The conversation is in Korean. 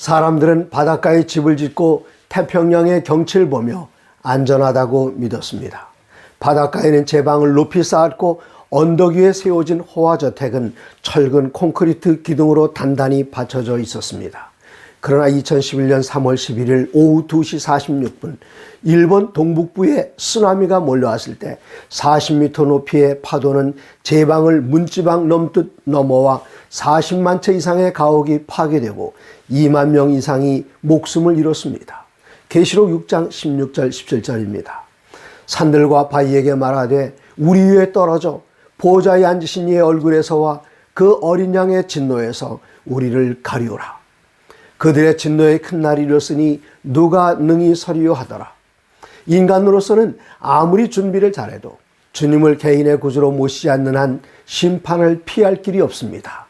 사람들은 바닷가에 집을 짓고 태평양의 경치를 보며 안전하다고 믿었습니다. 바닷가에는 제 방을 높이 쌓았고 언덕 위에 세워진 호화저택은 철근 콘크리트 기둥으로 단단히 받쳐져 있었습니다. 그러나 2011년 3월 11일 오후 2시 46분 일본 동북부에 쓰나미가 몰려왔을 때 40m 높이의 파도는 제 방을 문지방 넘듯 넘어와 40만 채 이상의 가옥이 파괴되고 2만 명 이상이 목숨을 잃었습니다. 계시록 6장 16절 17절입니다. 산들과 바위에게 말하되 우리 위에 떨어져 보좌에 앉으신 이의 얼굴에서와 그 어린 양의 진노에서 우리를 가리오라. 그들의 진노의 큰 날이 이르렀으니 누가 능히 서리요 하더라. 인간으로서는 아무리 준비를 잘해도 주님을 개인의 구주로 모시지 않는 한 심판을 피할 길이 없습니다.